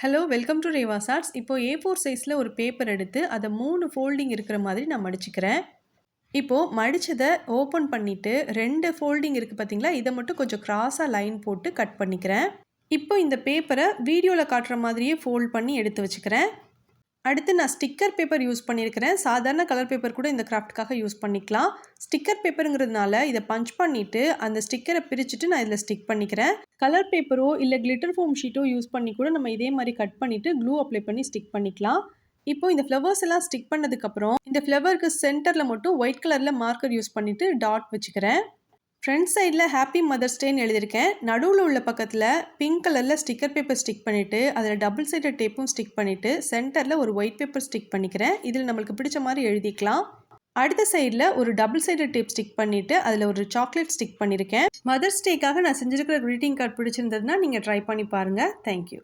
Hello welcome to Reva's arts இப்போ A four சைஸில் ஒரு பேப்பர் எடுத்து அதை மூணு ஃபோல்டிங் இருக்கிற மாதிரி நான் மடிச்சுக்கிறேன். இப்போது மடித்ததை ஓப்பன் பண்ணிவிட்டு ரெண்டு ஃபோல்டிங் இருக்குது பார்த்தீங்களா இதை மட்டும் கொஞ்சம் க்ராஸாக லைன் போட்டு கட் பண்ணிக்கிறேன். இப்போ இந்த பேப்பரை வீடியோவில் காட்டுற மாதிரியே ஃபோல்ட் பண்ணி எடுத்து வச்சுக்கிறேன். அடுத்து நான் ஸ்டிக்கர் பேப்பர் யூஸ் பண்ணியிருக்கிறேன். சாதாரண கலர் பேப்பர் கூட இந்த கிராஃப்ட்காக யூஸ் பண்ணிக்கலாம். ஸ்டிக்கர் பேப்பருங்கிறதுனால இதை பஞ்ச் பண்ணிவிட்டு அந்த ஸ்டிக்கரை பிரிச்சுட்டு நான் இதில் ஸ்டிக் பண்ணிக்கிறேன். கலர் பேப்பரோ இல்லை கிளிட்டர் ஃபோம் ஷீட்டோ யூஸ் பண்ணி கூட நம்ம இதே மாதிரி கட் பண்ணிவிட்டு க்ளூ அப்ளை பண்ணி ஸ்டிக் பண்ணிக்கலாம். இப்போ இந்த ஃப்ளவர்ஸ் எல்லாம் ஸ்டிக் பண்ணதுக்கப்புறம் இந்த ஃப்ளவருக்கு சென்டரில் மட்டும் ஒயிட் கலரில் மார்க்கர் யூஸ் பண்ணிவிட்டு டாட் வச்சுக்கிறேன். ஃப்ரண்ட் சைடில் ஹாப்பி மதர்ஸ் டேன்னு எழுதியிருக்கேன். நடுவில் உள்ள பக்கத்தில் பிங்க் கலரில் ஸ்டிக்கர் பேப்பர் ஸ்டிக் பண்ணிவிட்டு அதில் டபுள் சைடட் டேப்பும் ஸ்டிக் பண்ணிவிட்டு சென்டரில் ஒரு ஒயிட் பேப்பர் ஸ்டிக் பண்ணிக்கிறேன். இதில் நம்மளுக்கு பிடிச்ச மாதிரி எழுதிக்கலாம். அடுத்த சைடில் ஒரு டபுள் சைடட் டேப் ஸ்டிக் பண்ணிவிட்டு அதில் ஒரு சாக்லேட் ஸ்டிக் பண்ணியிருக்கேன். மதர்ஸ் டேக்காக நான் செஞ்சுருக்கிற க்ரீட்டிங் கார்டு பிடிச்சிருந்ததுன்னா நீங்கள் ட்ரை பண்ணி பாருங்கள் தேங்க்யூ